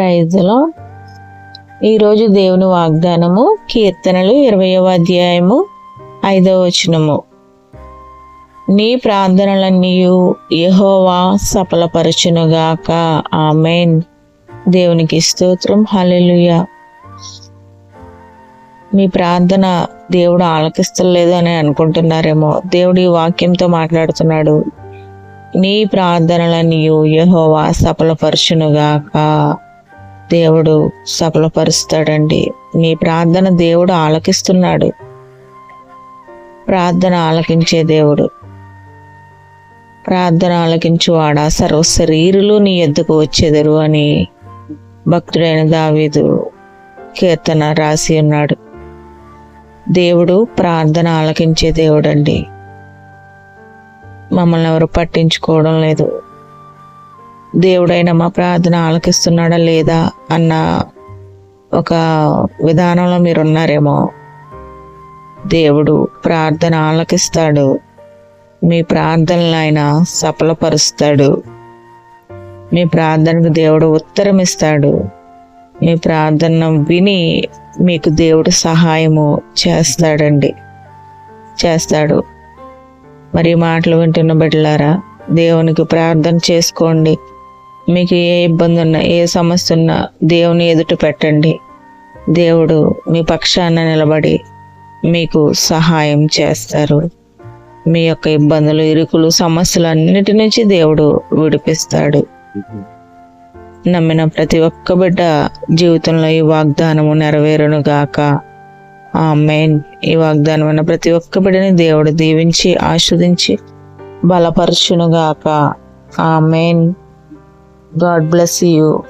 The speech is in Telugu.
ప్రైజ్లో ఈరోజు దేవుని వాగ్దానము కీర్తనలు ఇరవయవ అధ్యాయము ఐదవ వచనము. నీ ప్రార్థనలన్నీ యహోవా సఫలపరచునుగాక. ఆమెన్. దేవునికి స్తోత్రం. హలెలుయ మీ ప్రార్థన దేవుడు ఆలకిస్తలేదు అని అనుకుంటున్నారేమో. దేవుడు ఈ వాక్యంతో మాట్లాడుతున్నాడు. నీ ప్రార్థనలను యహోవా సఫలపరచునుగాక. దేవుడు సఫలపరుస్తాడండి. నీ ప్రార్థన దేవుడు ఆలకిస్తున్నాడు. ప్రార్థన ఆలకించే దేవుడు. ప్రార్థన ఆలకించువాడా? సర్వ శరీరులు నీ ఎద్దుకు వచ్చేదరు అని భక్తుడైన దావీదు కీర్తన రాసి ఉన్నాడు. దేవుడు ప్రార్థన ఆలకించే దేవుడండి. మమ్మల్ని ఎవరు పట్టించుకోవడం లేదు. దేవుడైన మా ప్రార్థన ఆలకిస్తున్నాడా లేదా అన్న ఒక విధానంలో మీరు ఉన్నారేమో దేవుడు ప్రార్థన ఆలకిస్తాడు. మీ ప్రార్థనలు ఆయన సఫలపరుస్తాడు. మీ ప్రార్థనకు దేవుడు ఉత్తరం ఇస్తాడు మీ ప్రార్థన విని మీకు దేవుడు సహాయము చేస్తాడండి. చేస్తాడు. మరి మాటలు వింటున్న బిడ్డలారా దేవునికి ప్రార్థన చేసుకోండి. మీకు ఏ ఇబ్బంది ఉన్నా ఏ సమస్య ఉన్నా దేవుని ఎదుట పెట్టండి. దేవుడు మీ పక్షాన నిలబడి మీకు సహాయం చేస్తారు. మీ యొక్క ఇబ్బందులు ఇరుకులు సమస్యలు అన్నిటి నుంచి దేవుడు విడిపిస్తాడు. నమ్మిన ప్రతి ఒక్క బిడ్డ జీవితంలో ఈ వాగ్దానము నెరవేరును గాక ఆ మెయిన్ ఈ వాగ్దానమైన ప్రతి ఒక్క బిడ్డని దేవుడు దీవించి ఆస్వాదించి బలపరచును గాక ఆ మెయిన్ God bless you.